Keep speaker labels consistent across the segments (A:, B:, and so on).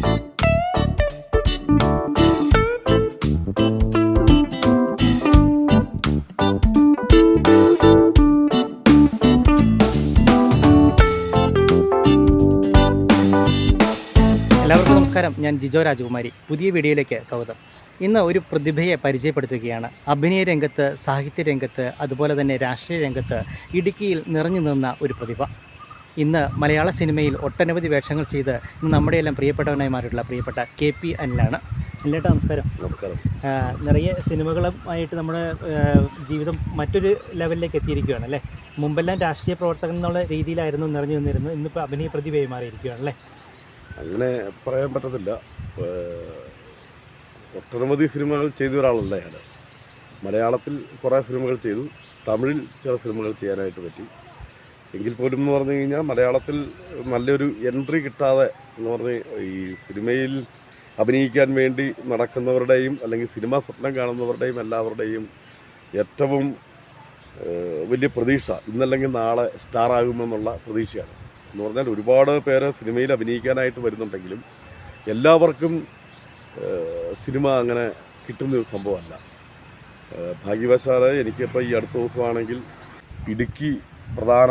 A: എല്ലാവർക്കും നമസ്കാരം. ഞാൻ ജിജോ രാജകുമാരി. പുതിയ വീഡിയോയിലേക്ക് സ്വാഗതം. ഇന്ന് ഒരു പ്രതിഭയെ പരിചയപ്പെടുത്തുകയാണ്. അഭിനയ രംഗത്ത് സാഹിത്യ രംഗത്ത് അതുപോലെ തന്നെ രാഷ്ട്രീയ രംഗത്ത് ഇടുക്കിയിൽ നിറഞ്ഞു നിന്ന ഒരു പ്രതിഭ. ഇന്ന് മലയാള സിനിമയിൽ ഒട്ടനവധി വേഷങ്ങൾ ചെയ്ത് ഇന്ന് നമ്മുടെ എല്ലാം പ്രിയപ്പെട്ടവനായി മാറിയിട്ടുള്ള പ്രിയപ്പെട്ട കെ പി അനിലാണ്. അനിലേട്ടാ നമസ്കാരം.
B: നമസ്കാരം.
A: നിറയെ സിനിമകളുമായിട്ട് നമ്മുടെ ജീവിതം മറ്റൊരു ലെവലിലേക്ക് എത്തിയിരിക്കുകയാണ് അല്ലേ? മുമ്പെല്ലാം രാഷ്ട്രീയ പ്രവർത്തകൻ എന്നുള്ള രീതിയിലായിരുന്നു നിറഞ്ഞു നിന്നിരുന്നത്. ഇന്നിപ്പോൾ അഭിനയ പ്രതിഭയായി മാറിയിരിക്കുകയാണ് അല്ലേ?
B: അങ്ങനെ പറയാൻ പറ്റത്തില്ല. ഒട്ടനവധി സിനിമകൾ ചെയ്ത ഒരാളല്ല ഞാൻ. മലയാളത്തിൽ കുറേ സിനിമകൾ ചെയ്തു. തമിഴിൽ ചില സിനിമകൾ ചെയ്യാനായിട്ട് പറ്റി. എങ്കിൽ പോലും എന്ന് പറഞ്ഞു കഴിഞ്ഞാൽ മലയാളത്തിൽ നല്ലൊരു എൻട്രി കിട്ടാതെ എന്ന് പറഞ്ഞ് ഈ സിനിമയിൽ അഭിനയിക്കാൻ വേണ്ടി നടക്കുന്നവരുടെയും അല്ലെങ്കിൽ സിനിമ സ്വപ്നം കാണുന്നവരുടെയും എല്ലാവരുടെയും ഏറ്റവും വലിയ പ്രതീക്ഷ ഇന്നല്ലെങ്കിൽ നാളെ സ്റ്റാർ ആകുമെന്നുള്ള പ്രതീക്ഷയാണ്. എന്ന് പറഞ്ഞാൽ ഒരുപാട് പേര് സിനിമയിൽ അഭിനയിക്കാനായിട്ട് വരുന്നുണ്ടെങ്കിലും എല്ലാവർക്കും സിനിമ അങ്ങനെ കിട്ടുന്ന ഒരു സംഭവമല്ല ഭാഗ്യവശാൽ എനിക്കിപ്പോൾ ഈ അടുത്ത ദിവസമാണെങ്കിൽ ഇടുക്കി പ്രധാന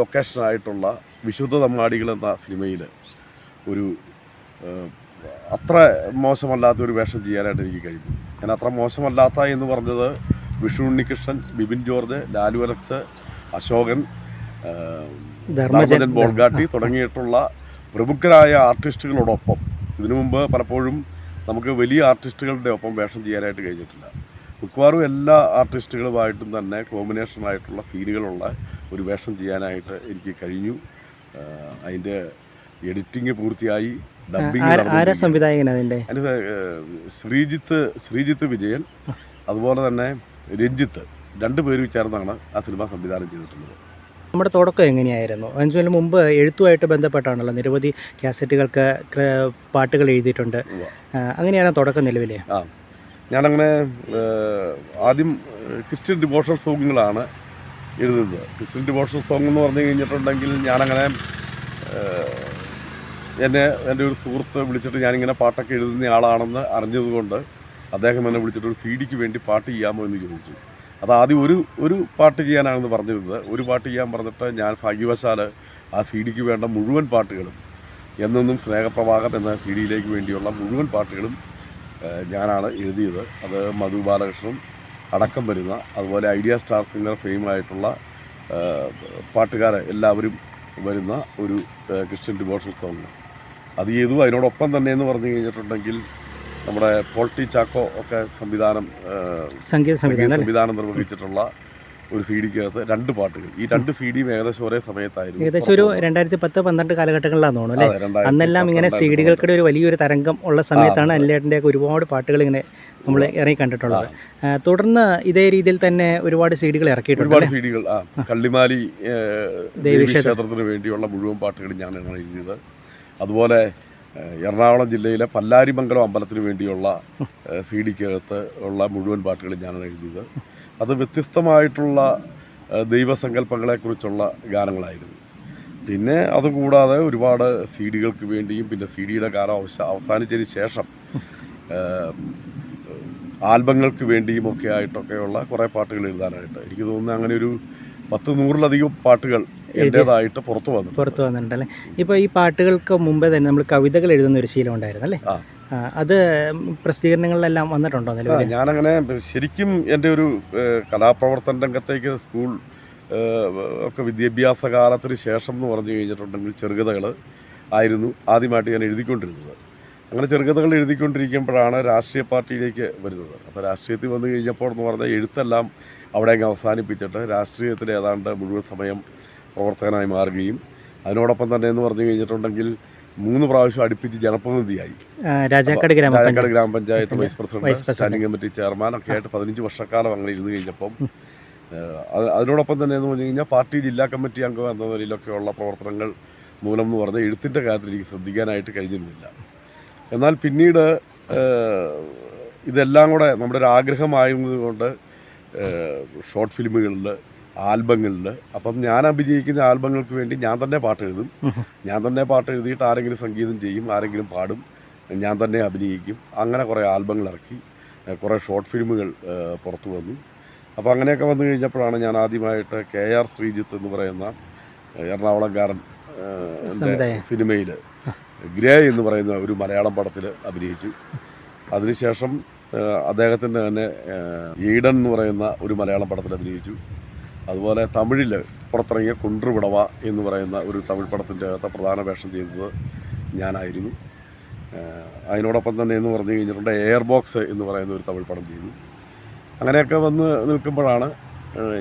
B: ലൊക്കേഷനായിട്ടുള്ള വിശുദ്ധ തമ്മാടികൾ എന്ന സിനിമയിൽ ഒരു അത്ര മോശമല്ലാത്ത ഒരു വേഷം ചെയ്യാനായിട്ട് എനിക്ക് കഴിഞ്ഞു. ഞാൻ അത്ര മോശമല്ലാത്ത എന്ന് പറഞ്ഞത് വിഷു ഉണ്ണികൃഷ്ണൻ ബിബിൻ ജോർജ് ലാലു അലക്സ് അശോകൻ ധർമ്മജൻ ബോൾഗാട്ടി തുടങ്ങിയിട്ടുള്ള പ്രമുഖരായ ആർട്ടിസ്റ്റുകളോടൊപ്പം ഇതിനു മുമ്പ് പലപ്പോഴും നമുക്ക് വലിയ ആർട്ടിസ്റ്റുകളുടെ ഒപ്പം വേഷം ചെയ്യാനായിട്ട് കഴിഞ്ഞിട്ടില്ല. മിക്കവാറും എല്ലാ ആർട്ടിസ്റ്റുകളുമായിട്ടും തന്നെ കോമ്പിനേഷനായിട്ടുള്ള സീനുകളുള്ള ഒരു വേഷം ചെയ്യാനായിട്ട് എനിക്ക് കഴിഞ്ഞു. അതിന്റെ എഡിറ്റിംഗ് പൂർത്തിയായി.
A: ആരാ സംവിധായകൻ അതിന്റെ?
B: അതിന് ശ്രീജിത്ത് ശ്രീജിത്ത് വിജയൻ. അതുപോലെ തന്നെ രഞ്ജിത്ത്. രണ്ട് പേരും ചേർന്നാണ് ആ സിനിമ സംവിധാനം ചെയ്തിട്ടുള്ളത്.
A: നമ്മുടെ തുടക്കം എങ്ങനെയായിരുന്നു? എന്നുവെച്ചാൽ മുമ്പ് എഴുത്തുമായിട്ട് ബന്ധപ്പെട്ടാണല്ലോ നിരവധി കാസറ്റുകൾക്ക് പാട്ടുകൾ എഴുതിയിട്ടുണ്ട്. ആ, അങ്ങനെയാണ് തുടക്കം നിലവിൽ
B: ഞാനങ്ങനെ ആദ്യം ക്രിസ്ത്യൻ ഡിവോഷണൽ സോങ്ങുകളാണ് എഴുതുന്നത്. ക്രിസ്ത്യൻ ഡിവോഷണൽ സോങ് എന്ന് പറഞ്ഞു കഴിഞ്ഞിട്ടുണ്ടെങ്കിൽ ഞാനങ്ങനെ എന്നെ എന്റെ ഒരു സുഹൃത്ത് വിളിച്ചിട്ട് ഞാനിങ്ങനെ പാട്ടൊക്കെ എഴുതുന്ന ആളാണെന്ന് അറിഞ്ഞതുകൊണ്ട് അദ്ദേഹം എന്നെ വിളിച്ചിട്ട് ഒരു സി ഡിക്ക് വേണ്ടി പാട്ട് ചെയ്യാമോ എന്ന് ചോദിച്ചു. അത് ആദ്യം ഒരു ഒരു പാട്ട് ചെയ്യാനാണെന്ന് പറഞ്ഞിരുന്നത്. ഒരു പാട്ട് ചെയ്യാൻ പറഞ്ഞിട്ട് ഞാൻ ഭാഗ്യവശാൽ ആ സി ഡിക്ക് വേണ്ട മുഴുവൻ പാട്ടുകളും എന്നെന്നും സ്നേഹപ്രവാഹം എന്ന സി ഡിയിലേക്ക് വേണ്ടിയുള്ള മുഴുവൻ പാട്ടുകളും ഞാനാണ് എഴുതിയത്. അത് മധു ബാലകൃഷ്ണൻ അടക്കം വരുന്ന അതുപോലെ ഐഡിയ സ്റ്റാർ സിംഗർ ഫെയിമായിട്ടുള്ള പാട്ടുകാർ എല്ലാവരും വരുന്ന ഒരു ക്രിസ്ത്യൻ ഡിവോഷണൽ സോങ് അത് ചെയ്തു അതിനോടൊപ്പം തന്നെ എന്ന് പറഞ്ഞു കഴിഞ്ഞിട്ടുണ്ടെങ്കിൽ നമ്മുടെ പോൾട്ടി ചാക്കോ ഒക്കെ സംവിധാനം
A: സംഗീത സംവിധാനം
B: നിർവഹിച്ചിട്ടുള്ള ഒരു സി ഡിക്കകത്ത് രണ്ട് പാട്ടുകൾ. ഈ രണ്ട് സി ഡിയും ഏകദേശം ഒരേ സമയത്തായിരുന്നു.
A: ഏകദേശം ഒരു. രണ്ടായിരത്തി പത്ത് പന്ത്രണ്ട് കാലഘട്ടങ്ങളിലാണെന്ന് തോന്നുന്നു അല്ലേ? അന്നെല്ലാം ഇങ്ങനെ
B: സി
A: ഡികൾക്കിടെ ഒരു വലിയൊരു തരംഗം ഉള്ള സമയത്താണ് അല്ലേട്ടന്റെ ഒക്കെ ഒരുപാട് പാട്ടുകൾ ഇങ്ങനെ നമ്മൾ ഇറങ്ങി കണ്ടിട്ടുള്ളത്. തുടർന്ന് ഇതേ രീതിയിൽ തന്നെ ഒരുപാട് സി ഡികൾ ഇറക്കിയിട്ടുണ്ട്
B: ഒരുപാട്? സി ഡികൾ ആ. കള്ളിമാലി ക്ഷേത്രത്തിന് വേണ്ടിയുള്ള മുഴുവൻ പാട്ടുകളും ഞാൻ എഴുതിയത്. അതുപോലെ എറണാകുളം ജില്ലയിലെ പല്ലാരിമംഗലം അമ്പലത്തിന് വേണ്ടിയുള്ള സി ഡിക്കകത്ത് ഉള്ള മുഴുവൻ പാട്ടുകളും ഞാനാണ് എഴുതിയത്. അത് വ്യത്യസ്തമായിട്ടുള്ള ദൈവസങ്കല്പങ്ങളെക്കുറിച്ചുള്ള ഗാനങ്ങളായിരുന്നു. പിന്നെ അതുകൂടാതെ ഒരുപാട് സി ഡികൾക്ക് വേണ്ടിയും പിന്നെ സി ഡിയുടെ കാലം അവശ അവസാനിച്ചതിന് ശേഷം ആൽബങ്ങൾക്ക് വേണ്ടിയും ഒക്കെ ആയിട്ടൊക്കെയുള്ള കുറേ പാട്ടുകൾ എഴുതാനായിട്ട്. എനിക്ക് തോന്നുന്നു അങ്ങനെ ഒരു പത്ത് നൂറിലധികം പാട്ടുകൾ എന്റെതായിട്ട് പുറത്തു വന്നു
A: പുറത്തു വന്നിട്ടുണ്ടല്ലേ ഇപ്പോൾ ഈ പാട്ടുകൾക്ക് മുമ്പേ തന്നെ നമ്മൾ കവിതകൾ എഴുതുന്ന ഒരു ശീലം ഉണ്ടായിരുന്നു അല്ലേ? അത് പ്രസിദ്ധീകരണങ്ങളിലെല്ലാം വന്നിട്ടുണ്ടോ നിലവിൽ
B: ഞാനങ്ങനെ ശരിക്കും എന്റെ ഒരു കലാപ്രവർത്തന രംഗത്തേക്ക് സ്കൂൾ ഒക്കെ വിദ്യാഭ്യാസ കാലത്തിന് ശേഷം എന്ന് പറഞ്ഞു കഴിഞ്ഞിട്ടുണ്ടെങ്കിൽ ചെറുകഥകൾ ആയിരുന്നു ആദ്യമായിട്ട് ഞാൻ എഴുതിക്കൊണ്ടിരുന്നത്. അങ്ങനെ ചെറുകഥകൾ എഴുതിക്കൊണ്ടിരിക്കുമ്പോഴാണ് രാഷ്ട്രീയ പാർട്ടിയിലേക്ക് വരുന്നത്. അപ്പോൾ രാഷ്ട്രീയത്തിൽ വന്നു കഴിഞ്ഞപ്പോൾ എന്ന് പറഞ്ഞാൽ എഴുത്തെല്ലാം അവിടെ അങ്ങ് അവസാനിപ്പിച്ചിട്ട് രാഷ്ട്രീയത്തിൽ ഏതാണ്ട് മുഴുവൻ സമയം പ്രവർത്തകനായി മാറുകയും അതിനോടൊപ്പം തന്നെ എന്ന് പറഞ്ഞു കഴിഞ്ഞിട്ടുണ്ടെങ്കിൽ മൂന്ന് പ്രാവശ്യം അടുപ്പിച്ച് ജനപ്രതിനിധിയായി.
A: രാജാക്കാട്
B: രാജാക്കാട്
A: ഗ്രാമപഞ്ചായത്ത്
B: vice president
A: standing
B: standing committee chairman ഒക്കെ ആയിട്ട് പതിനഞ്ച് വർഷക്കാലം അങ്ങനെ ഇരുന്ന് കഴിഞ്ഞപ്പം അതിനോടൊപ്പം തന്നെ എന്ന് പറഞ്ഞു കഴിഞ്ഞാൽ പാർട്ടി ജില്ലാ കമ്മിറ്റി അംഗം എന്ന നിലയിലൊക്കെയുള്ള പ്രവർത്തനങ്ങൾ മൂലം എന്ന് പറഞ്ഞാൽ എഴുത്തിന്റെ കാര്യത്തിൽ എനിക്ക് ശ്രദ്ധിക്കാനായിട്ട് കഴിഞ്ഞിരുന്നില്ല. എന്നാൽ പിന്നീട് ഇതെല്ലാം കൂടെ നമ്മുടെ ഒരു ആഗ്രഹമായതുകൊണ്ട് കൊണ്ട് ഷോർട്ട് ഫിലിമുകളിൽ ആൽബങ്ങളിൽ അപ്പം ഞാൻ അഭിനയിക്കുന്ന ആൽബങ്ങൾക്ക് വേണ്ടി ഞാൻ തന്നെ പാട്ട് എഴുതും. ഞാൻ തന്നെ പാട്ട് എഴുതിയിട്ട് ആരെങ്കിലും സംഗീതം ചെയ്യും ആരെങ്കിലും പാടും ഞാൻ തന്നെ അഭിനയിക്കും. അങ്ങനെ കുറേ ആൽബങ്ങൾ ഇറക്കി കുറേ ഷോർട്ട് ഫിലിമുകൾ പുറത്തു വന്നു. അപ്പോൾ അങ്ങനെയൊക്കെ വന്നു കഴിഞ്ഞപ്പോഴാണ് ഞാൻ ആദ്യമായിട്ട് കെ ആർ ശ്രീജിത്ത് എന്ന് പറയുന്ന എറണാകുളംകാരൻ സിനിമയിൽ ഗ്രേ എന്ന് പറയുന്ന ഒരു മലയാളം പടത്തിൽ അഭിനയിച്ചു. അതിനുശേഷം അദ്ദേഹത്തിന്റെ തന്നെ ഈഡൻ എന്ന് പറയുന്ന ഒരു മലയാളം പടത്തിൽ അഭിനയിച്ചു. അതുപോലെ തമിഴിൽ പുറത്തിറങ്ങിയ കുണ്ടുവിടവ എന്ന് പറയുന്ന ഒരു തമിഴ് പടത്തിന്റെ അകത്ത് പ്രധാന വേഷം ചെയ്തത് ഞാനായിരുന്നു. അതിനോടൊപ്പം തന്നെ എന്ന് പറഞ്ഞു കഴിഞ്ഞിട്ടുണ്ട് എയർ ബോക്സ് എന്ന് പറയുന്ന ഒരു തമിഴ് പടം ചെയ്തു അങ്ങനെയൊക്കെ വന്ന് നിൽക്കുമ്പോഴാണ്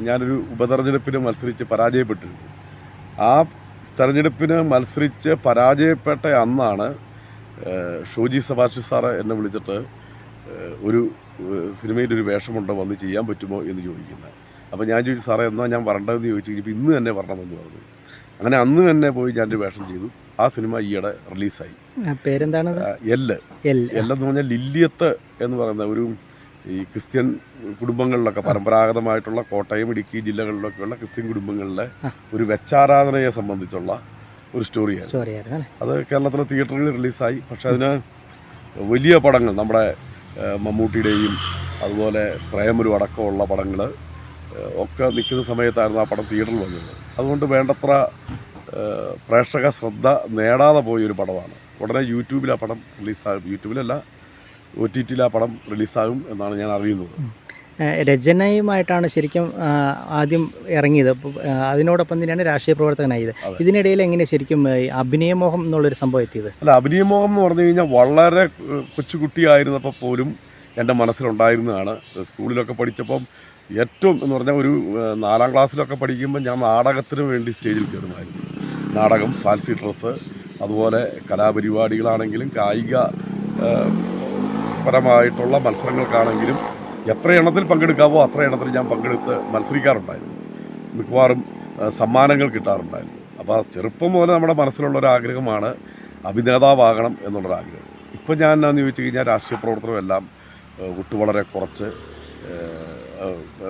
B: ഞാനൊരു ഉപതെരഞ്ഞെടുപ്പിന് മത്സരിച്ച് പരാജയപ്പെട്ടിരുന്നു ആ തെരഞ്ഞെടുപ്പിന് മത്സരിച്ച് പരാജയപ്പെട്ട അന്നാണ് ഷോജി സബാഷി സാറ് എന്നെ വിളിച്ചിട്ട് ഒരു സിനിമയിലൊരു വേഷമുണ്ടോ വന്ന് ചെയ്യാൻ പറ്റുമോ എന്ന് ചോദിക്കുന്നത്. അപ്പോൾ ഞാൻ ചോദിച്ചു സാറേ എന്നാ ഞാൻ വരണ്ടതെന്ന് ചോദിച്ചു കഴിഞ്ഞാൽ ഇന്ന് തന്നെ വരണമെന്ന് പറഞ്ഞു. അങ്ങനെ അന്ന് തന്നെ പോയി ഞാനൊരു വേഷം ചെയ്തു. ആ സിനിമ ഈയിടെ റിലീസായി. പേരെന്താണ്? എല്ല്. എല്ലെന്ന് പറഞ്ഞാൽ ലില്ലിയത്ത് എന്ന് പറയുന്ന ഒരു ഈ ക്രിസ്ത്യൻ കുടുംബങ്ങളിലൊക്കെ പരമ്പരാഗതമായിട്ടുള്ള കോട്ടയം ഇടുക്കി ജില്ലകളിലൊക്കെയുള്ള ക്രിസ്ത്യൻ കുടുംബങ്ങളിലെ. ഒരു വെച്ചാരാധനയെ സംബന്ധിച്ചുള്ള ഒരു
A: സ്റ്റോറിയായിരുന്നു.
B: അത് കേരളത്തിലെ തിയേറ്ററിൽ റിലീസായി. പക്ഷെ അതിന് വലിയ പടങ്ങൾ നമ്മുടെ മമ്മൂട്ടിയുടെയും അതുപോലെ പ്രേമരു അടക്കമുള്ള പടങ്ങൾ ഒക്കെ നിൽക്കുന്ന സമയത്തായിരുന്നു ആ പടം തിയേറ്ററിൽ വന്നത്. അതുകൊണ്ട് വേണ്ടത്ര പ്രേക്ഷക ശ്രദ്ധ നേടാതെ പോയൊരു പടമാണ്. ഉടനെ യൂട്യൂബിൽ ആ പടം റിലീസാകും. യൂട്യൂബിലല്ല ഒ ടി ടിയിൽ ആ പടം റിലീസാകും എന്നാണ് ഞാൻ അറിയുന്നത്.
A: രചനയുമായിട്ടാണ് ശരിക്കും ആദ്യം ഇറങ്ങിയത്. അതിനോടൊപ്പം തന്നെയാണ് രാഷ്ട്രീയ പ്രവർത്തകനായത്. ഇതിനിടയിൽ എങ്ങനെ ശരിക്കും അഭിനയമോഹം എന്നുള്ളൊരു സംഭവം എത്തിയത്?
B: അല്ല അഭിനയമോഹം എന്ന് പറഞ്ഞു കഴിഞ്ഞാൽ വളരെ കൊച്ചുകുട്ടിയായിരുന്നപ്പോൾ പോലും എന്റെ മനസ്സിലുണ്ടായിരുന്നതാണ്. സ്കൂളിലൊക്കെ പഠിച്ചപ്പം ഏറ്റവും എന്ന് പറഞ്ഞാൽ ഒരു നാലാം ക്ലാസ്സിലൊക്കെ പഠിക്കുമ്പോൾ ഞാൻ നാടകത്തിന് വേണ്ടി സ്റ്റേജിൽ കയറുമായിരുന്നു. നാടകം ഫാൻസി ഡ്രസ്സ് അതുപോലെ കലാപരിപാടികളാണെങ്കിലും കായിക പരമായിട്ടുള്ള മത്സരങ്ങൾക്കാണെങ്കിലും എത്ര എണ്ണത്തിൽ പങ്കെടുക്കാവോ അത്ര എണ്ണത്തിൽ ഞാൻ പങ്കെടുത്ത് മത്സരിക്കാറുണ്ടായിരുന്നു. മിക്കവാറും സമ്മാനങ്ങൾ കിട്ടാറുണ്ടായിരുന്നു. അപ്പോൾ ചെറുപ്പം മുതൽ നമ്മുടെ മനസ്സിലുള്ള ഒരു ആഗ്രഹമാണ് അഭിനേതാവാകണം എന്നുള്ളൊരാഗ്രഹം. ഇപ്പോൾ ഞാൻ എന്നാന്ന് ചോദിച്ചു കഴിഞ്ഞാൽ രാഷ്ട്രീയ പ്രവർത്തനമെല്ലാം ഒട്ടു വളരെ കുറച്ച്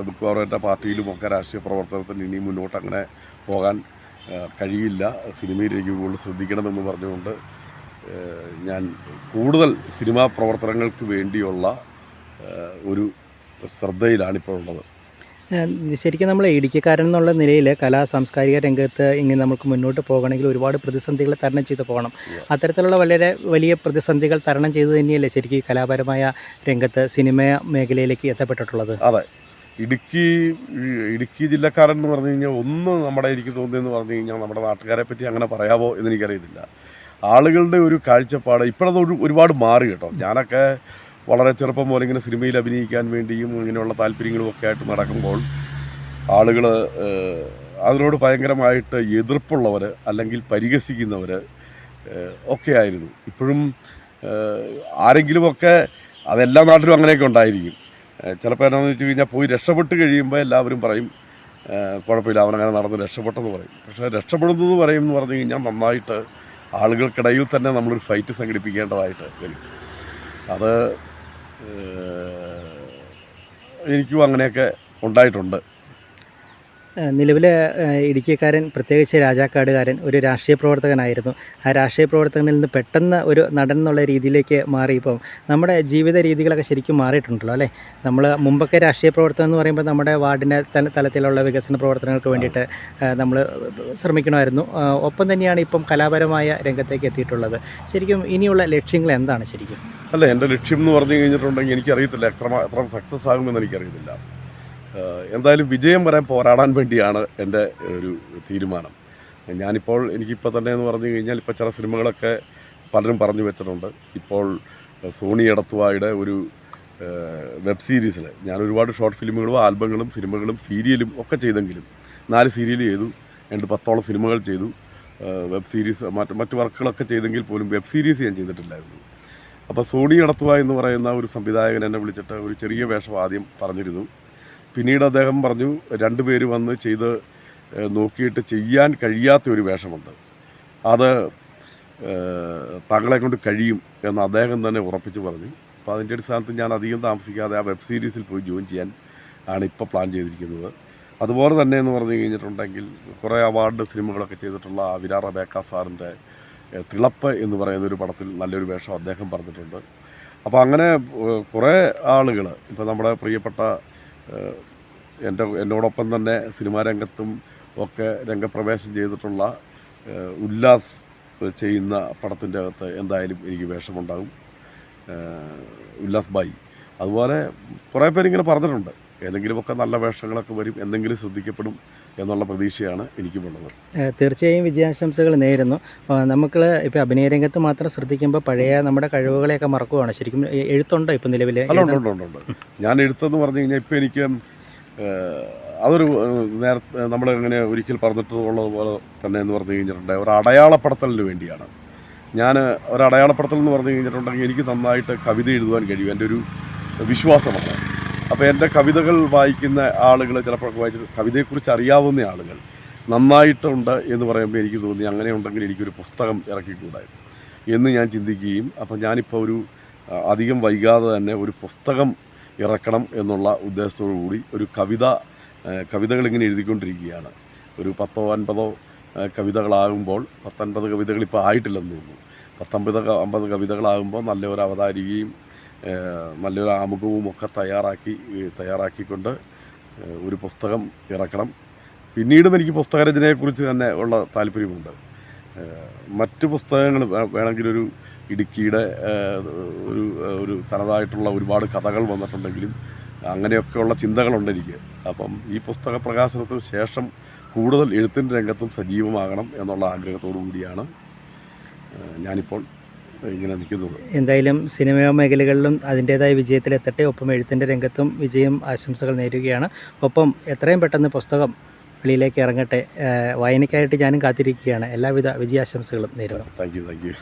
B: മിക്കവാറും പാർട്ടിയിലും ഒക്കെ രാഷ്ട്രീയ പ്രവർത്തനത്തിന് ഇനി മുന്നോട്ട് അങ്ങനെ പോകാൻ കഴിയില്ല. സിനിമയിലേക്ക് കൂടുതൽ ശ്രദ്ധിക്കണമെന്ന് പറഞ്ഞുകൊണ്ട് ഞാൻ കൂടുതൽ സിനിമാ പ്രവർത്തനങ്ങൾക്ക് വേണ്ടിയുള്ള ഒരു ശ്രദ്ധയിലാണിപ്പോൾ ഉള്ളത്
A: ശരിക്കും നമ്മൾ ഇടുക്കിക്കാരൻ എന്നുള്ള നിലയിൽ കലാ സാംസ്കാരിക രംഗത്ത് ഇങ്ങനെ നമുക്ക് മുന്നോട്ട് പോകണമെങ്കിൽ ഒരുപാട് പ്രതിസന്ധികൾ തരണം ചെയ്ത് പോകണം. അത്തരത്തിലുള്ള വളരെ വലിയ പ്രതിസന്ധികൾ തരണം ചെയ്ത് തന്നെയല്ലേ ശരിക്കും കലാപരമായ രംഗത്ത് സിനിമ മേഖലയിലേക്ക് എത്തപ്പെട്ടിട്ടുള്ളത്?
B: ഇടുക്കി ഇടുക്കി ജില്ലക്കാരൻ എന്ന് പറഞ്ഞു കഴിഞ്ഞാൽ ഒന്ന് നമ്മുടെ എനിക്ക് തോന്നിയെന്ന് പറഞ്ഞു കഴിഞ്ഞാൽ നമ്മുടെ നാട്ടുകാരെ പറ്റി അങ്ങനെ പറയാമോ എന്ന് എനിക്കറിയത്തില്ല. ആളുകളുടെ ഒരു കാഴ്ചപ്പാട് ഇപ്പോഴത് ഒരു ഒരുപാട് മാറി കേട്ടോ. ഞാനൊക്കെ വളരെ ചെറുപ്പം പോലെ ഇങ്ങനെ സിനിമയിൽ അഭിനയിക്കാൻ വേണ്ടിയും ഇങ്ങനെയുള്ള താല്പര്യങ്ങളും ഒക്കെ ആയിട്ട് നടക്കുമ്പോൾ ആളുകൾ അതിനോട് ഭയങ്കരമായിട്ട് എതിർപ്പുള്ളവർ അല്ലെങ്കിൽ പരിഹസിക്കുന്നവർ ഒക്കെ ആയിരുന്നു. ഇപ്പോഴും ആരെങ്കിലുമൊക്കെ അതെല്ലാ നാട്ടിലും അങ്ങനെയൊക്കെ ഉണ്ടായിരിക്കും. ചിലപ്പോൾ എന്നാന്ന് വെച്ച് കഴിഞ്ഞാൽ പോയി രക്ഷപ്പെട്ട് കഴിയുമ്പോൾ എല്ലാവരും പറയും കുഴപ്പമില്ല അങ്ങനെ നടന്ന് രക്ഷപ്പെട്ടെന്ന് പറയും. പക്ഷേ രക്ഷപ്പെടുന്നത് പറയും എന്ന് പറഞ്ഞു കഴിഞ്ഞാൽ നന്നായിട്ട് ആളുകൾക്കിടയിൽ തന്നെ നമ്മളൊരു ഫൈറ്റ് സംഘടിപ്പിക്കേണ്ടതായിട്ട് വരും. അത് എനിക്കും അങ്ങനെയൊക്കെ ഉണ്ടായിട്ടുണ്ട്.
A: നിലവിലെ ഇടുക്കിക്കാരൻ പ്രത്യേകിച്ച് രാജാക്കാടുകാരൻ ഒരു രാഷ്ട്രീയ പ്രവർത്തകനായിരുന്നു. ആ രാഷ്ട്രീയ പ്രവർത്തകനിൽ നിന്ന് പെട്ടെന്ന് ഒരു നടൻ എന്നുള്ള രീതിയിലേക്ക് മാറി. ഇപ്പം നമ്മുടെ ജീവിത രീതികളൊക്കെ ശരിക്കും മാറിയിട്ടുണ്ടല്ലോ അല്ലേ? നമ്മൾ മുമ്പൊക്കെ രാഷ്ട്രീയ പ്രവർത്തനം എന്ന് പറയുമ്പോൾ നമ്മുടെ വാർഡിന്റെ തല തലത്തിലുള്ള വികസന പ്രവർത്തനങ്ങൾക്ക് വേണ്ടിയിട്ട് നമ്മൾ ശ്രമിക്കണമായിരുന്നു. ഒപ്പം തന്നെയാണ് ഇപ്പം കലാപരമായ രംഗത്തേക്ക് എത്തിയിട്ടുള്ളത്. ശരിക്കും ഇനിയുള്ള ലക്ഷ്യങ്ങൾ എന്താണ് ശരിക്കും?
B: അല്ല എന്റെ ലക്ഷ്യം എന്ന് പറഞ്ഞു കഴിഞ്ഞിട്ടുണ്ടെങ്കിൽ എനിക്കറിയത്തില്ല എത്ര എത്ര സക്സസ് ആകുമെന്ന് എനിക്കറിയത്തില്ല. എന്തായാലും വിജയം വരെ പോരാടാൻ വേണ്ടിയാണ് എന്റെ ഒരു തീരുമാനം. ഞാനിപ്പോൾ എനിക്കിപ്പോൾ തന്നെ എന്ന് പറഞ്ഞു കഴിഞ്ഞാൽ ഇപ്പോൾ ചില സിനിമകളൊക്കെ പലരും പറഞ്ഞു വെച്ചിട്ടുണ്ട്. ഇപ്പോൾ സോണി എടത്തുവായുടെ ഒരു വെബ് സീരീസിൽ ഞാൻ ഒരുപാട് ഷോർട്ട് ഫിലിമുകളും ആൽബങ്ങളും സിനിമകളും സീരിയലും ഒക്കെ ചെയ്തെങ്കിലും നാല് സീരിയൽ ചെയ്തു രണ്ട് പത്തോളം സിനിമകൾ ചെയ്തു വെബ് സീരീസ് മറ്റ് മറ്റ് വർക്കുകളൊക്കെ ചെയ്തെങ്കിൽ പോലും വെബ് സീരീസ് ഞാൻ ചെയ്തിട്ടില്ലായിരുന്നു. അപ്പോൾ സോണി എടത്തുവ എന്ന് പറയുന്ന ഒരു സംവിധായകൻ എന്നെ വിളിച്ചിട്ട് ഒരു ചെറിയ വേഷം ആദ്യം പറഞ്ഞിരുന്നു. പിന്നീട് അദ്ദേഹം പറഞ്ഞു രണ്ടുപേര് വന്ന് ചെയ്ത് നോക്കിയിട്ട് ചെയ്യാൻ കഴിയാത്ത ഒരു വേഷമുണ്ട്. അത് തങ്ങളെ കൊണ്ട് കഴിയും എന്ന് അദ്ദേഹം തന്നെ ഉറപ്പിച്ച് പറഞ്ഞു. അപ്പോൾ അതിന്റെ അടിസ്ഥാനത്തിൽ ഞാൻ അധികം താമസിക്കാതെ ആ വെബ് സീരീസിൽ പോയി ജോയിൻ ചെയ്യാൻ ആണ് ഇപ്പോൾ പ്ലാൻ ചെയ്തിരിക്കുന്നത്. അതുപോലെ തന്നെ എന്ന് പറഞ്ഞു കഴിഞ്ഞിട്ടുണ്ടെങ്കിൽ കുറേ അവാർഡ് സിനിമകളൊക്കെ ചെയ്തിട്ടുള്ള വിരാ റബേക്ക സാറിന്റെ തിളപ്പ് എന്ന് പറയുന്ന ഒരു പടത്തിൽ നല്ലൊരു വേഷം അദ്ദേഹം പറഞ്ഞിട്ടുണ്ട്. അപ്പോൾ അങ്ങനെ കുറേ ആളുകൾ ഇപ്പോൾ നമ്മുടെ പ്രിയപ്പെട്ട എന്റെ എന്നോടൊപ്പം തന്നെ സിനിമാ രംഗത്തും ഒക്കെ രംഗപ്രവേശം ചെയ്തിട്ടുള്ള ഉല്ലാസ് ചെയ്യുന്ന പടത്തിന്റെ അകത്ത് എന്തായാലും എനിക്ക് വേഷമുണ്ടാകും. ഉല്ലാസ് ബായി. അതുപോലെ കുറേ പേരിങ്ങനെ പറഞ്ഞിട്ടുണ്ട്. ഏതെങ്കിലുമൊക്കെ നല്ല വേഷങ്ങളൊക്കെ വരും എന്തെങ്കിലും ശ്രദ്ധിക്കപ്പെടും. എന്നുള്ള പ്രതീക്ഷയാണ് എനിക്കുമുള്ളത്.
A: തീർച്ചയായും വിജയാശംസകൾ നേരുന്നു. നമുക്ക് ഇപ്പോൾ അഭിനയ രംഗത്ത് മാത്രം ശ്രദ്ധിക്കുമ്പോൾ പഴയ നമ്മുടെ കഴിവുകളെയൊക്കെ മറക്കുവാണ്. ശരിക്കും എഴുത്തുണ്ടോ ഇപ്പം നിലവിൽ
B: ഉണ്ട് ഉണ്ട് ഉണ്ട് ഉണ്ട്. ഞാൻ എഴുത്തെന്ന് പറഞ്ഞു കഴിഞ്ഞാൽ ഇപ്പോൾ എനിക്ക് അതൊരു നേരത്തെ നമ്മൾ ഇങ്ങനെ ഒരിക്കൽ പറഞ്ഞിട്ടുള്ളത് പോലെ തന്നെ എന്ന് പറഞ്ഞു കഴിഞ്ഞിട്ടുണ്ടെങ്കിൽ ഒരു അടയാളപ്പെടുത്തലിന് വേണ്ടിയാണ്. ഞാൻ ഒരു അടയാളപ്പെടുത്തൽ എന്ന് പറഞ്ഞു കഴിഞ്ഞിട്ടുണ്ടെങ്കിൽ എനിക്ക് നന്നായിട്ട് കവിത എഴുതുവാൻ കഴിയും. എന്റെ ഒരു വിശ്വാസമാണ്. അപ്പോൾ എന്റെ കവിതകൾ വായിക്കുന്ന ആളുകൾ ചിലപ്പോൾ വായിച്ചിട്ട് കവിതയെക്കുറിച്ച് അറിയാവുന്ന ആളുകൾ നന്നായിട്ടുണ്ട് എന്ന് പറയുമ്പോൾ എനിക്ക് തോന്നി അങ്ങനെ ഉണ്ടെങ്കിൽ എനിക്കൊരു പുസ്തകം ഇറക്കിക്കൂടാ എന്ന് ഞാൻ ചിന്തിക്കുകയും അപ്പോൾ ഞാനിപ്പോൾ ഒരു അധികം വൈകാതെ തന്നെ ഒരു പുസ്തകം ഇറക്കണം എന്നുള്ള ഉദ്ദേശത്തോടു കൂടി ഒരു കവിത കവിതകൾ ഇങ്ങനെ എഴുതിക്കൊണ്ടിരിക്കുകയാണ്. ഒരു പത്തോ അൻപതോ കവിതകളാകുമ്പോൾ പത്തൊൻപത് കവിതകൾ ഇപ്പോൾ ആയിട്ടില്ലെന്ന് തോന്നുന്നു. പത്തൊമ്പത് അമ്പത് കവിതകളാകുമ്പോൾ നല്ലൊരു അവതാരികയും നല്ലൊരു ആമുഖവും ഒക്കെ തയ്യാറാക്കി തയ്യാറാക്കിക്കൊണ്ട് ഒരു പുസ്തകം ഇറക്കണം. പിന്നീടും എനിക്ക് പുസ്തകരചനയെക്കുറിച്ച് തന്നെ ഉള്ള താല്പര്യമുണ്ട്. മറ്റ് പുസ്തകങ്ങൾ വേണമെങ്കിലൊരു ഇടുക്കിയുടെ ഒരു ഒരു തനതായിട്ടുള്ള ഒരുപാട് കഥകൾ വന്നിട്ടുണ്ടെങ്കിലും അങ്ങനെയൊക്കെയുള്ള ചിന്തകളുണ്ട് എനിക്ക്. അപ്പം ഈ പുസ്തക പ്രകാശനത്തിന് ശേഷം കൂടുതൽ എഴുത്തിന്റെ രംഗത്തും സജീവമാകണം എന്നുള്ള ആഗ്രഹത്തോടു കൂടിയാണ് ഞാനിപ്പോൾ ഇങ്ങനെ നിൽക്കുന്നത്
A: എന്തായാലും സിനിമാ മേഖലകളിലും അതിന്റേതായ വിജയത്തിലെത്തട്ടെ ഒപ്പം എഴുത്തിന്റെ രംഗത്തും വിജയം ആശംസകൾ നേരുകയാണ്. ഒപ്പം എത്രയും പെട്ടെന്ന് പുസ്തകം വെളിയിലേക്ക് ഇറങ്ങട്ടെ. വായനയ്ക്കായിട്ട് ഞാനും കാത്തിരിക്കുകയാണ്. എല്ലാവിധ വിജയാശംസകളും നേരുന്നു.
B: Thank you thank you